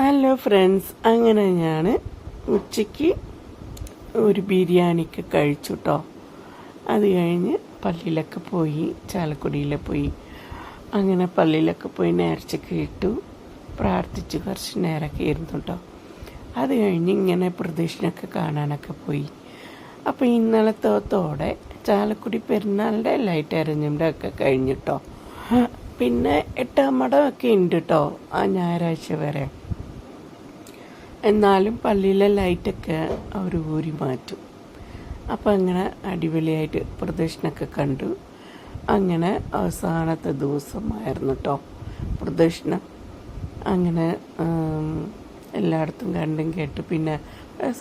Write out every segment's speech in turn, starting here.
Hello friends അങ്ങനെ ഞാൻ ഉച്ചയ്ക്ക് ഒരു ബിരിയാണിക്ക് കഴിച്ചു കേട്ടോ അത് കഴിഞ്ഞ് പള്ളിയിലൊക്കെ പോയി ചാലക്കുടിയിൽ പോയി. അങ്ങനെ പള്ളിയിലൊക്കെ പോയി നേർച്ചയ്ക്ക് ഇട്ടു പ്രാർത്ഥിച്ചു കുറച്ച് നേരമൊക്കെ ഇരുന്നു കേട്ടോ അത് കഴിഞ്ഞ് ഇങ്ങനെ പ്രദക്ഷിണൊക്കെ കാണാനൊക്കെ പോയി. അപ്പോൾ ഇന്നലത്തോടെ ചാലക്കുടി പെരുന്നാളിന്റെ ലൈറ്റ് അരഞ്ഞിന്റെ ഒക്കെ കഴിഞ്ഞിട്ടോ പിന്നെ എട്ടാം മടം ഒക്കെ ഉണ്ട് കേട്ടോ ആ ഞായറാഴ്ച വരെ. എന്നാലും പള്ളിയിലെ ലൈറ്റൊക്കെ അവർ ഊരി മാറ്റും. അപ്പം അങ്ങനെ അടിപൊളിയായിട്ട് പ്രദക്ഷിണമൊക്കെ കണ്ടു. അങ്ങനെ അവസാനത്തെ ദിവസമായിരുന്നു കേട്ടോ പ്രദക്ഷിണം. അങ്ങനെ എല്ലായിടത്തും കണ്ടും കേട്ടു പിന്നെ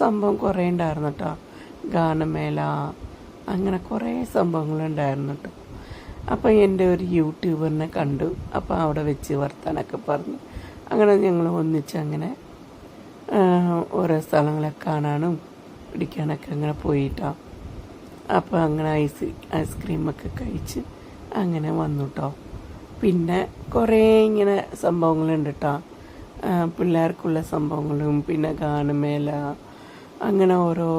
സംഭവം കുറേ ഉണ്ടായിരുന്നു കേട്ടോ ഗാനമേള അങ്ങനെ കുറേ സംഭവങ്ങളുണ്ടായിരുന്നു കേട്ടോ അപ്പം എന്റെ ഒരു യൂട്യൂബറിനെ കണ്ടു. അപ്പം അവിടെ വെച്ച് വർത്താനൊക്കെ പറഞ്ഞു. അങ്ങനെ ഞങ്ങൾ ഒന്നിച്ച് അങ്ങനെ ഓരോ സ്ഥലങ്ങളെ കാണാനും പിടിക്കാനൊക്കെ അങ്ങനെ പോയിട്ടോ. അപ്പോൾ അങ്ങനെ ഐസ് ഐസ്ക്രീമൊക്കെ കഴിച്ച് അങ്ങനെ വന്നു കേട്ടോ പിന്നെ കുറേ ഇങ്ങനെ സംഭവങ്ങളുണ്ട് കേട്ടോ പിള്ളേർക്കുള്ള സംഭവങ്ങളും പിന്നെ ഗാനമേല അങ്ങനെ ഓരോ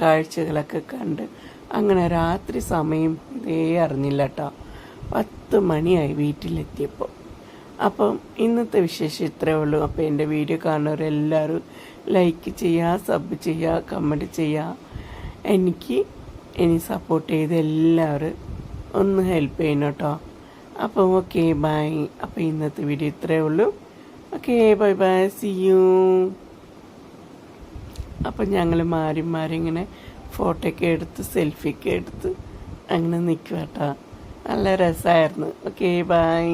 കാഴ്ചകളൊക്കെ കണ്ട് അങ്ങനെ രാത്രി സമയം ഇതേ അറിഞ്ഞില്ല കേട്ടോ പത്ത് മണിയായി വീട്ടിലെത്തിയപ്പോൾ അപ്പം ഇന്നത്തെ വിശേഷം ഇത്രയേ ഉള്ളൂ. അപ്പോൾ എന്റെ വീഡിയോ കാണുന്നവരെല്ലാവരും ലൈക്ക് ചെയ്യുക സബ് ചെയ്യുക കമന്റ് ചെയ്യുക എനിക്ക് ഇനി സപ്പോർട്ട് ചെയ്ത് എല്ലാവരും ഒന്ന് ഹെൽപ്പ് ചെയ്യണം കേട്ടോ അപ്പം ഓക്കെ ബൈ അപ്പോൾ ഇന്നത്തെ വീഡിയോ ഇത്രയേ ഉള്ളൂ. Okay bye bye see you അപ്പം ഞങ്ങൾ മാറി മാറി ഇങ്ങനെ ഫോട്ടോ ഒക്കെ എടുത്ത് സെൽഫി ഒക്കെ എടുത്ത് അങ്ങനെ നിൽക്കുക കേട്ടോ നല്ല രസമായിരുന്നു ഓക്കെ ബൈ